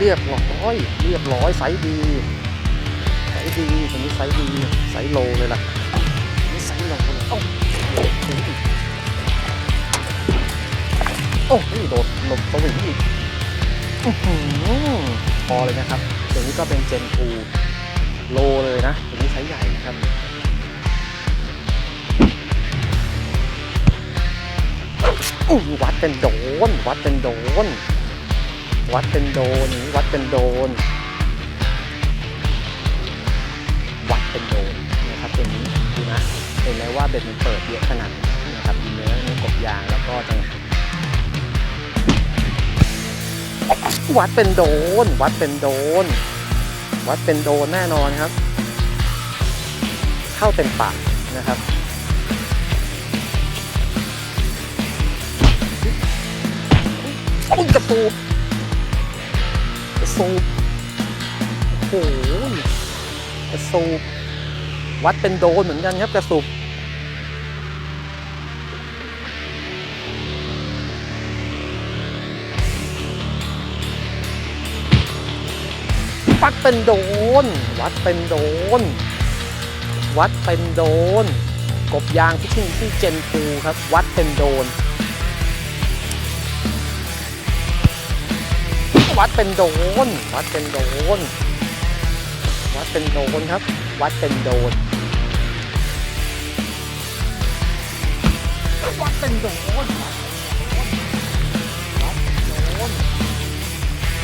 เรียบร้อย เรียบร้อยไซส์ดีไซส์ดีตรงนี้ไซส์ดีไซส์โลเลยล่ะนี่ไซส์โลเลยเอ้าโอ้โหโดดหลบสวิงอีกอื้พอเลยนะครับตัวนี้ก็เป็นเจนทูโลเลยนะตัวนี้ไซส์ใหญ่นะครับอู้วัดเป็นโดน วัดเป็นโดน วัดเป็นโดน วัดเป็นโดน วัดเป็นโดนนะครับตัวนี้ดูนะเห็นไหมว่าเบ็ดมันเปิดเยอะขนาดนะครับดูเนื้อเนื้อกบยางแล้วก็จังวัดเป็นโดน วัดเป็นโดน วัดเป็นโดนแน่นอนครับ เข้าเต็มปากนะครับอุ้ยกระสูก สูบโอ้โหกระสูบวัดเป็นโดนเหมือนกันครับกระสูบวัดเป็นโดน วัดเป็นโดน วัดเป็นโดน กบยางที่ชื่อที่เจนฟูครับ วัดเป็นโดน วัดเป็นโดน วัดเป็นโดน วัดเป็นโดนครับ วัดเป็นโดน วัดเป็นโดน วัดเป็นโดน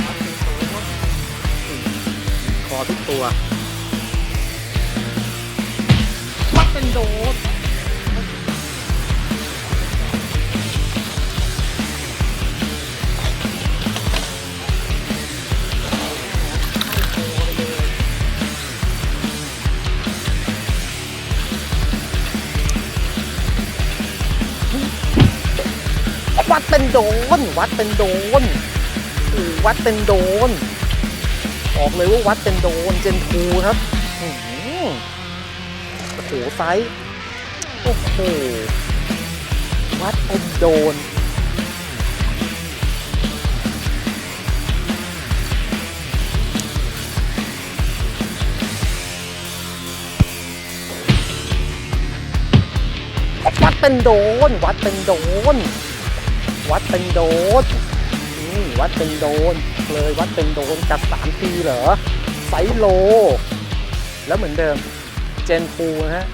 วัดเป็นโดนคอทุกตัว วัดเป็นโดน วัดเป็นโดน วัดเป็นโดนโอ้วัดเป็นโดนบอกเลยว่าวัดเป็นโดนเจนทูครับโอ้โหไซส์โอ้โหวัดเป็นโดนวัดเป็นโดน วัดเป็นโดน วัดเป็นโดนนี่วัดเป็นโดนเลยวัดเป็นโดนกับสามทีเหรอไซโล แล้วเหมือนเดิมเจนฟูนะฮะ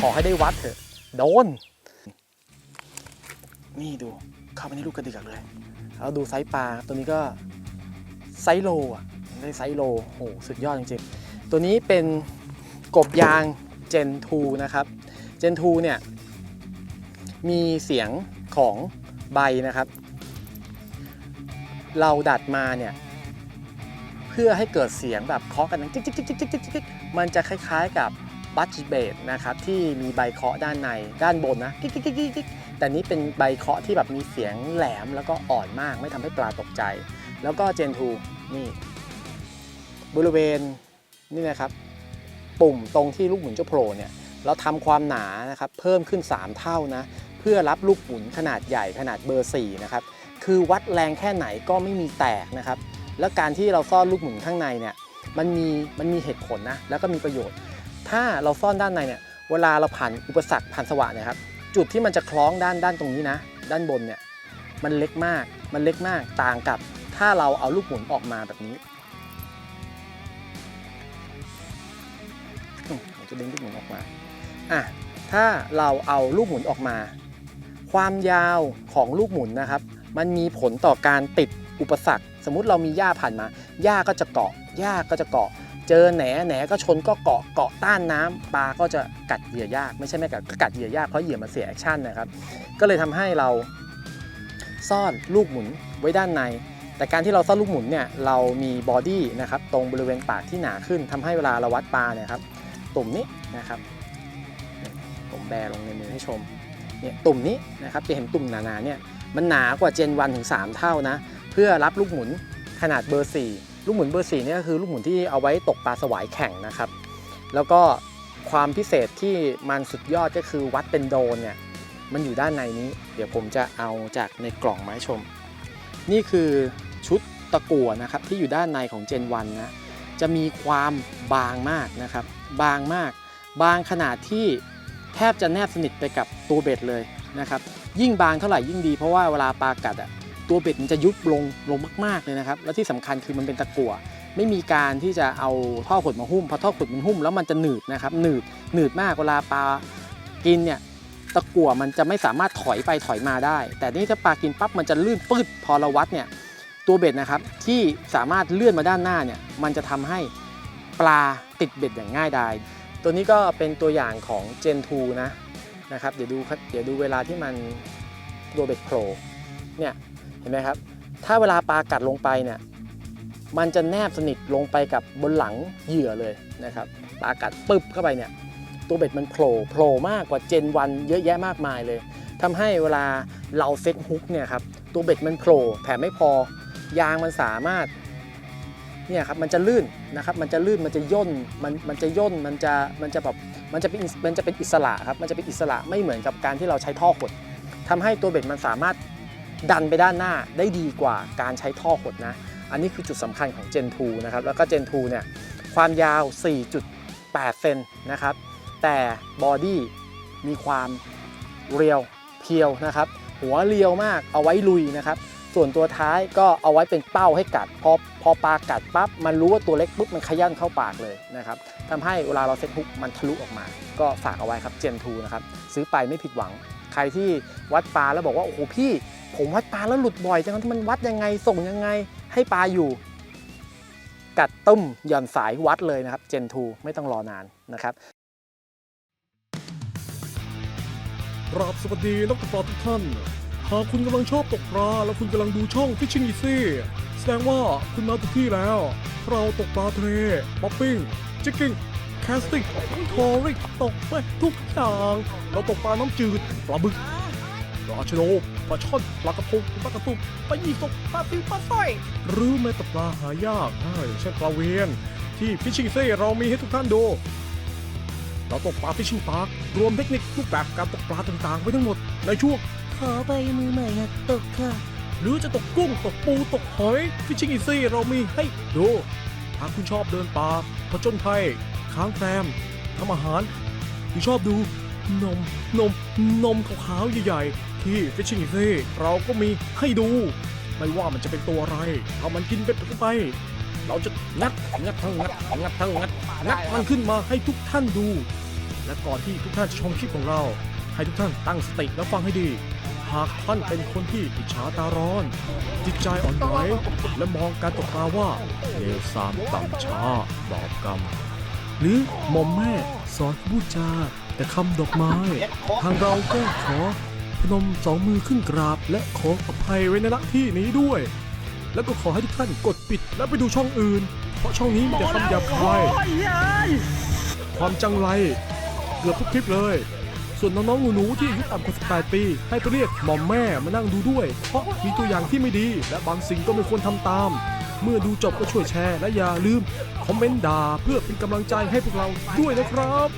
ขอให้ได้วัดเถอะ โดน นี่ดูเข้าไปในลูกกระเดือกเลยแล้วดูไซส์ปลาตัวนี้ก็ไซโลอะได้ไซโลโอ้โหสุดยอดจริงๆ ตัวนี้เป็นกบยางเจนทูนะครับ เจนทูเนี่ยมีเสียงของ ใบนะครับ เราดัดมาเนี่ย เพื่อให้เกิดเสียงแบบเคาะกันจิ๊กจิ๊กจิ๊กจิ๊กจิ๊กจิ๊กจิ๊กมันจะคล้ายๆกับบัชเบดนะครับที่มีใบเคาะด้านในด้านบนนะกิ๊กกิ๊กกิ๊กกิ๊กแต่นี้เป็นใบเคาะที่แบบมีเสียงแหลมแล้วก็อ่อนมากไม่ทำให้ปลาตกใจ แล้วก็เจนทูนี่ บริเวณนี่นะครับปุ่มตรงที่ลูกหมุนเจ้าโผล่เนี่ยเราทำความหนานะครับเพิ่มขึ้น 3 เท่านะ เพื่อรับลูกหมุนขนาดใหญ่ขนาดเบอร์ 4 นะครับ คือวัดแรงแค่ไหนก็ไม่มีแตกนะครับ แล้วการที่เราซ่อนลูกหมุนข้างในเนี่ยมันมีมันมีเหตุผลนะแล้วก็มีประโยชน์ ถ้าเราซ่อนด้านในเนี่ยเวลาเราผ่านอุปสรรคผ่านสวะเนี่ยครับจุดที่มันจะคล้องด้านด้านตรงนี้นะ ด้านบนเนี่ยมันเล็กมากมันเล็กมากต่างกับ ถ้าเราเอาลูกหมุนออกมาแบบนี้ผมจะดึงลูกหมุนออกมาอะถ้าเราเอาลูกหมุนออกมา ความยาวของลูกหมุนนะครับ มันมีผลต่อการติดอุปสรรค สมมุติเรามีหญ้าผ่านมาหญ้าก็จะเกาะหญ้าก็จะเกาะ เจอแหนแหนก็ชนก็เกาะเกาะต้านน้ำปลาก็จะกัดเหยื่อยาก ไม่ใช่ไม่กัดก็กัดเหยื่อยากเพราะเหยื่อมันเสียแอคชั่นนะครับ ก็เลยทำให้เราซ่อนลูกหมุนไว้ด้านใน แต่การที่เราซ่อนลูกหมุนเนี่ยเรามีบอดี้นะครับตรงบริเวณปากที่หนาขึ้นทำให้เวลาเราวัดปลาเนี่ยครับตุ่มนี้นะครับผมแบลงในมือให้ชม เนี่ยตุ่มนี้นะครับจะเห็นตุ่มหนาๆเนี่ยมันหนากว่าเจนวันถึง 3 เท่านะ เพื่อรับลูกหมุนขนาดเบอร์ 4 ลูกหมุนเบอร์ 4 เนี่ยก็คือลูกหมุนที่เอาไว้ตกปลาสวายแข่งนะครับ แล้วก็ความพิเศษที่มันสุดยอดก็คือวัดเป็นโดนเนี่ยมันอยู่ด้านในนี้ เดี๋ยวผมจะเอาจากในกล่องมาให้ชม นี่คือชุดตะกั่วนะครับที่อยู่ด้านในของ Gen 1นนะจะมีความบางมากนะครับ บางมาก บางขนาดที่ บจะแนบสนิทไปกับตัวเบ็ดเลยนะครับยิ่งบางเท่าไหร่ยิ่งดีเพราะว่าเวลาปลากัดอะตัวเบ็ดมันจะยุบลงลงมากๆเลยนะครับแล้วที่สำคัญคือมันเป็นตะกั่วไม่มีการที่จะเอาท่อขดมาหุ้มพราะท่อขดมันหุ้มแล้วมันจะหนืดนะครับหนืดหนืดมากเวลาปลากินเนี่ยตะกั่วมันจะไม่สามารถถอยไปถอยมาได้ แต่นี่ถ้าปลากินปั๊บมันจะลื่นปืดพอเราวัดเนี่ยตัวเบ็ดนะครับที่สามารถเลื่อนมาด้านหน้าเนี่ยมันจะทำให้ปลาติดเบ็ดอย่างง่ายดาย ตัวนี้ก็เป็นตัวอย่างของ Gen 2 นะนะครับเดี๋ยวดูเดี๋ยวดูเวลาที่มันตัวเบ็ดโผล่เนี่ยเห็นไหมครับ ถ้าเวลาปลากัดลงไปเนี่ยมันจะแนบสนิทลงไปกับบนหลังเหยื่อเลยนะครับปลากัดปึ๊บเข้าไปเนี่ยตัวเบ็ดมันโผล่โผล่มากกว่าเจนวันเยอะแยะมากมายเลยทำให้เวลาเราเซ็ตฮุกเนี่ยครับตัวเบ็ดมันโผล่แถมไม่พอยางมันสามารถ เนี่ยครับมันจะลื่นนะครับมันจะลื่นมันจะย่นมันมันจะย่นมันจะมันจะแบบมันจะเป็นมันจะเป็นอิสระครับมันจะเป็นอิสระไม่เหมือนกับการที่เราใช้ท่อขดทำให้ตัวเบ็ดมันสามารถดันไปด้านหน้าได้ดีกว่าการใช้ท่อขดนะ อันนี้คือจุดสำคัญของ Gen 2นะครับแล้วก็ Gen 2เนี่ยความยาว 4.8 เซนนะครับแต่บอดี้มีความเรียวเพียวนะครับหัวเรียวมากเอาไว้ลุยนะครับ ส่วนตัวท้ายก็เอาไว้เป็นเป้าให้กัด พอพอปลากัดปั๊บมันรู้ว่าตัวเล็กปุ๊บมันขย้อนเข้าปากเลยนะครับทำให้เวลาเราเซ็ตฮุกมันทะลุออกมา ก็ฝากเอาไว้ครับ Gen 2นะครับซื้อไปไม่ผิดหวัง ใครที่วัดปลาแล้วบอกว่าโอ้โหพี่ ผมวัดปลาแล้วหลุดบ่อยจังมันวัดยังไงส่งยังไงให้ปลาอยู่ กัดตุ้มหย่อนสายวัดเลยนะครับ Gen 2ไม่ต้องรอนานนะครับกราบสวัสดีนักตกปลาทุกท่าน หากคุณกำลังชอบตกปลาและคุณกำลังดูช่อง Fishing Easy แสดงว่าคุณมาถูกที่แล้ว เราตกปลาทะเลป๊อปปิ้งจิกกิ้งแคสติ้งทอริกตกไปทุกอย่างเราตกปลาน้ำจืดปลาบึกปลาชโดปลาช่อนปลากระพงปลากระตุกปลายี่สกปลาซิวปลาสร้อยหรือแม้แต่ปลาหายากใช่เช่นปลาเวียนที่ Fishing Easy เรามีให้ทุกท่านดูเราตกปลาฟิชชิงพาร์ครวมเทคนิครูปแบบการตกปลาต่างๆไว้ทั้งหมดในช่วง ขอใบมือใหม่หัดตกค่ะ หรือจะตกกุ้งตกปูตกหอย ฟิชชิงอีซี่เรามีให้ดูหากคุณชอบเดินป่าผจญภัยค้างแรมทำอาหารหรือชอบดูนมนมนมขาวๆใหญ่ๆ ที่ฟิชชิงอีซี่เราก็มีให้ดู ไม่ว่ามันจะเป็นตัวอะไรเอามันกินเป็นไป เราจะงัดงัดทั้งงัดงัดทั้งงัดงัดมันขึ้นมาให้ทุกท่านดู และก่อนที่ทุกท่านจะชมคลิปของเรา ให้ทุกท่านตั้งสติและฟังให้ดี หากท่านเป็นคนที่อิจฉาตาร้อน จิตใจอ่อนไหวและมองการตกปลาว่าเลวทรามต่ำช้าบอบกรรม หรือหมอมแม่สอนพูดจาแต่คำดอกไม้ ทางเราก็ขอพนมสองมือขึ้นกราบ และขออภัยไว้ในณที่นี้ด้วย แล้วก็ขอให้ทุกท่านกดปิดและไปดูช่องอื่น เพราะช่องนี้มีแต่คำหยาบคายความจังไร เกือบทุกคลิปเลย ส่วนน้องๆหนูๆที่อายุต่ำกว่า 18 ปี ให้ไปเรียกหมอมแม่มานั่งดูด้วย เพราะมีตัวอย่างที่ไม่ดี และบางสิ่งก็ไม่ควรทำตาม เมื่อดูจบก็ช่วยแชร์และอย่าลืม คอมเมนต์ด่าเพื่อเป็นกำลังใจให้พวกเราด้วยนะครับ